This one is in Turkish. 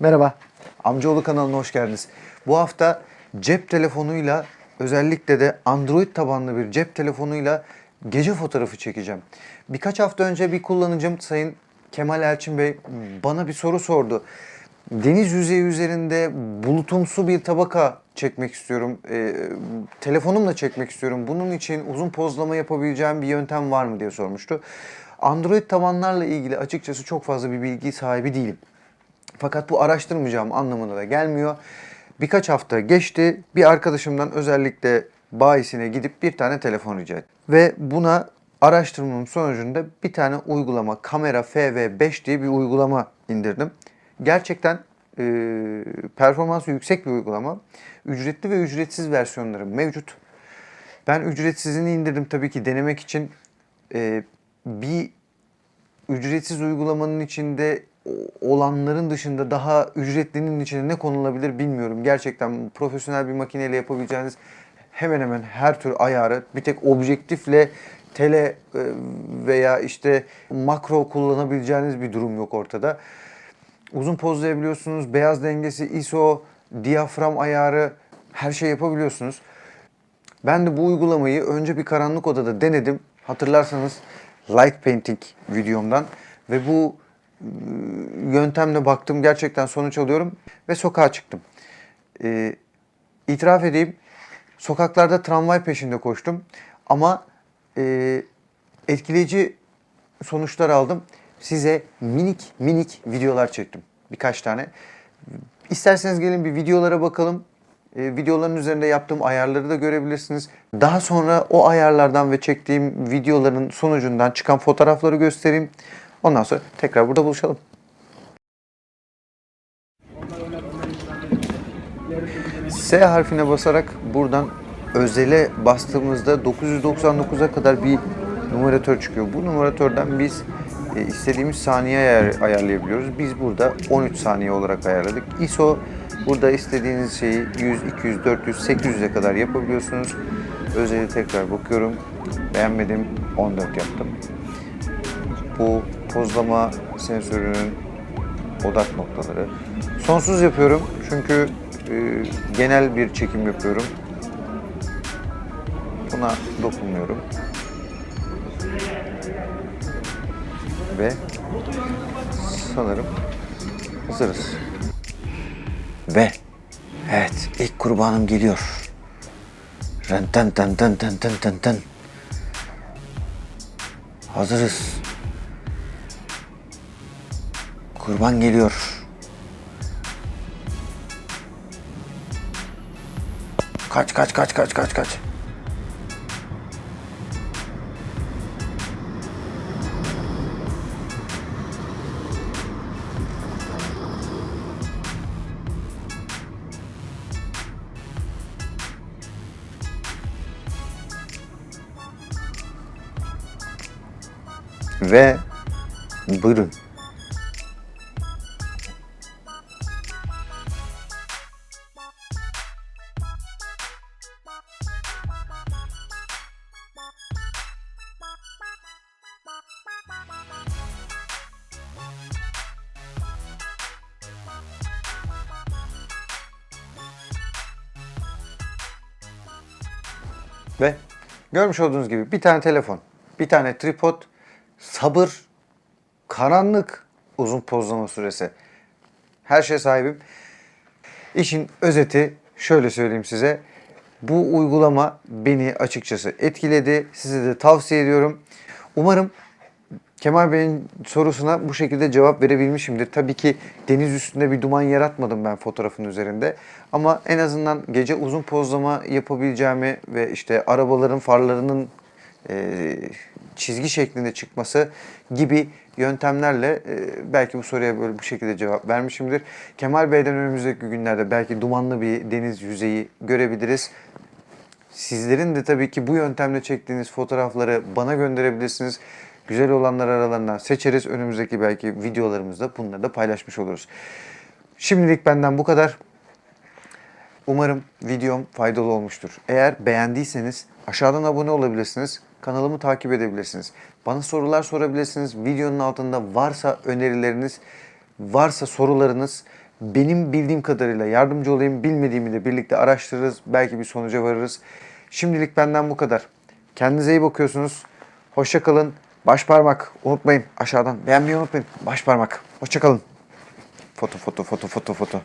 Merhaba. Amcaoğlu kanalına hoş geldiniz. Bu hafta cep telefonuyla özellikle de Android tabanlı bir cep telefonuyla gece fotoğrafı çekeceğim. Birkaç hafta önce bir kullanıcım Sayın Kemal Elçin Bey bana bir soru sordu. Deniz yüzeyi üzerinde bulutumsu bir tabaka çekmek istiyorum. Ee, telefonumla çekmek istiyorum. Bunun için uzun pozlama yapabileceğim bir yöntem var mı diye sormuştu. Android tabanlarla ilgili açıkçası çok fazla bir bilgi sahibi değilim. Fakat bu araştırmayacağım anlamına da gelmiyor. Birkaç hafta geçti. Bir arkadaşımdan özellikle bayisine gidip bir tane telefon rica ettim. Ve buna araştırmamın sonucunda bir tane uygulama, Kamera FV5 diye bir uygulama indirdim. Gerçekten e, performansı yüksek bir uygulama. Ücretli ve ücretsiz versiyonları mevcut. Ben ücretsizini indirdim tabii ki denemek için. E, bir ücretsiz uygulamanın içinde olanların dışında daha ücretlinin içine ne konulabilir bilmiyorum. Gerçekten profesyonel bir makineyle yapabileceğiniz hemen hemen her tür ayarı bir tek objektifle tele e, veya işte makro kullanabileceğiniz bir durum yok ortada. Uzun pozlayabiliyorsunuz. Beyaz dengesi, ISO, diyafram ayarı her şey yapabiliyorsunuz. Ben de bu uygulamayı önce bir karanlık odada denedim. Hatırlarsanız light painting videomdan ve bu e, yöntemle baktım gerçekten sonuç alıyorum ve sokağa çıktım. Ee, itiraf edeyim sokaklarda tramvay peşinde koştum ama e, etkileyici sonuçlar aldım. Size minik minik videolar çektim birkaç tane. İsterseniz gelin bir videolara bakalım. E, videoların üzerinde yaptığım ayarları da görebilirsiniz. Daha sonra o ayarlardan ve çektiğim videoların sonucundan çıkan fotoğrafları göstereyim. Ondan sonra tekrar burada buluşalım. S harfine basarak buradan özele bastığımızda 999'a kadar bir numaratör çıkıyor. Bu numaratörden biz istediğimiz saniye ayar, ayarlayabiliyoruz. Biz burada 13 saniye olarak ayarladık. ISO burada istediğiniz şeyi 100, 200, 400, 800'e kadar yapabiliyorsunuz. Özeli tekrar bakıyorum. Beğenmedim. 14 yaptım. Bu pozlama sensörünün odak noktaları. Sonsuz yapıyorum çünkü e, genel bir çekim yapıyorum. Buna dokunmuyorum. Ve sanırım hazırız. Ve evet ilk kurbanım geliyor. Ren ten ten ten ten ten ten. Hazırız. Kurban geliyor. Kaç kaç kaç kaç kaç kaç. Ve buyurun. Ve görmüş olduğunuz gibi bir tane telefon, bir tane tripod, sabır, karanlık, uzun pozlama süresi. Her şeye sahibim. İşin özeti şöyle söyleyeyim size. Bu uygulama beni açıkçası etkiledi. Size de tavsiye ediyorum. Umarım Kemal Bey'in sorusuna bu şekilde cevap verebilmişimdir. Tabii ki deniz üstünde bir duman yaratmadım ben fotoğrafın üzerinde. Ama en azından gece uzun pozlama yapabileceğimi ve işte arabaların farlarının e, çizgi şeklinde çıkması gibi yöntemlerle e, belki bu soruya böyle bu şekilde cevap vermişimdir. Kemal Bey'den önümüzdeki günlerde belki dumanlı bir deniz yüzeyi görebiliriz. Sizlerin de tabii ki bu yöntemle çektiğiniz fotoğrafları bana gönderebilirsiniz. Güzel olanlar aralarından seçeriz. Önümüzdeki belki videolarımızda bunları da paylaşmış oluruz. Şimdilik benden bu kadar. Umarım videom faydalı olmuştur. Eğer beğendiyseniz aşağıdan abone olabilirsiniz. Kanalımı takip edebilirsiniz. Bana sorular sorabilirsiniz. Videonun altında varsa önerileriniz, varsa sorularınız benim bildiğim kadarıyla yardımcı olayım. Bilmediğimi de birlikte araştırırız. Belki bir sonuca varırız. Şimdilik benden bu kadar. Kendinize iyi bakıyorsunuz. Hoşça kalın. Baş parmak unutmayın aşağıdan. Beğenmeyi unutmayın. Baş parmak. Hoşça kalın. Foto foto foto foto foto.